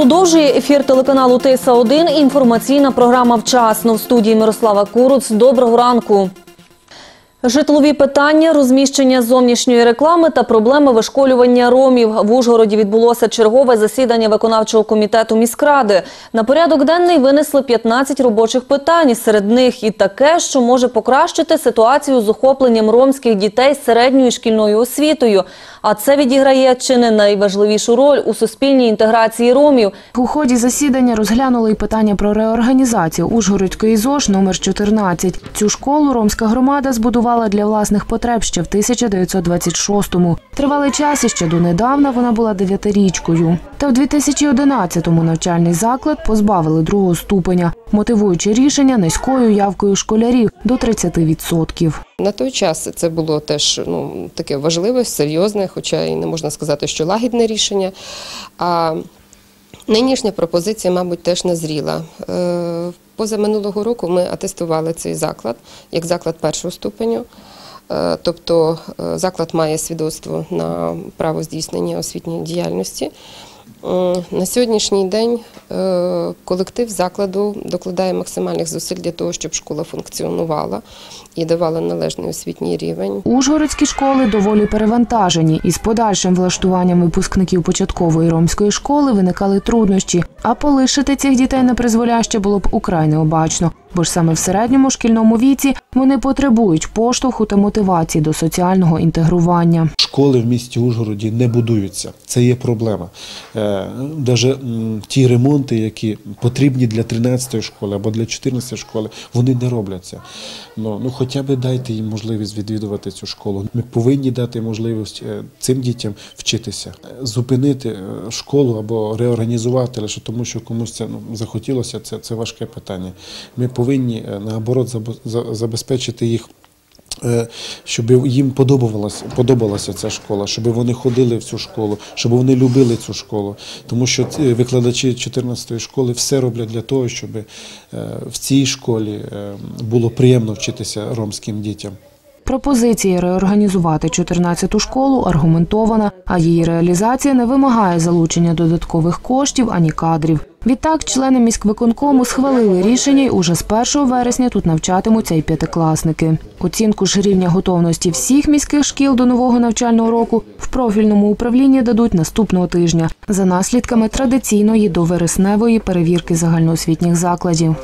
Продовжує ефір телеканалу Теса 1 інформаційна програма «Вчасно» в студії Мирослава Куруц. Доброго ранку. Житлові питання, розміщення зовнішньої реклами та проблеми вишколювання ромів. В Ужгороді відбулося чергове засідання виконавчого комітету міськради. На порядок денний винесли 15 робочих питань. Серед них і таке, що може покращити ситуацію з охопленням ромських дітей середньою шкільною освітою. А це відіграє чи не найважливішу роль у суспільній інтеграції ромів. У ході засідання розглянули й питання про реорганізацію Ужгородської ЗОЖ номер 14. Цю школу ромська громада збудувала для власних потреб ще в 1926-му. Тривалий час і ще донедавна вона була дев'ятирічкою. Та в 2011-му навчальний заклад позбавили другого ступеня, мотивуючи рішення низькою явкою школярів до 30%. На той час це було теж ну, таке важливе, серйозне, хоча і не можна сказати, що лагідне рішення. А нинішня пропозиція, мабуть, теж назріла. Позаминулого року ми атестували цей заклад як заклад першого ступеню. Е, Тобто е, заклад має свідоцтво на право здійснення освітньої діяльності. Е, На сьогоднішній день е, колектив закладу докладає максимальних зусиль для того, щоб школа функціонувала і давала належний освітній рівень. Ужгородські школи доволі перевантажені, і з подальшим влаштуванням випускників початкової ромської школи виникали труднощі. А полишити цих дітей на призволяще було б украй необачно, бо ж саме в середньому шкільному віці вони потребують поштовху та мотивації до соціального інтегрування. Школи в місті Ужгороді не будуються. Це є проблема. Навіть ті ремонти, які потрібні для 13-ї школи або для 14-ї школи, вони не робляться. Ну, ну хоча б дайте їм можливість відвідувати цю школу. Ми повинні дати можливість е, цим дітям вчитися, Е, зупинити е, школу або реорганізувати лише тому, що комусь це ну, захотілося. Це, це важке питання. Ми повинні е, наоборот забезпечити їх. Е, Щоб їм подобалася, подобалася ця школа, щоб вони ходили в цю школу, щоб вони любили цю школу. Тому що викладачі 14-ї школи все роблять для того, щоб е, в цій школі е, було приємно вчитися ромським дітям. Пропозиція реорганізувати 14-ту школу аргументована, а її реалізація не вимагає залучення додаткових коштів ані кадрів. Відтак, члени міськвиконкому схвалили рішення, і уже з 1 вересня тут навчатимуться і п'ятикласники. Оцінку ж рівня готовності всіх міських шкіл до нового навчального року в профільному управлінні дадуть наступного тижня за наслідками традиційної до вересневої перевірки загальноосвітніх закладів.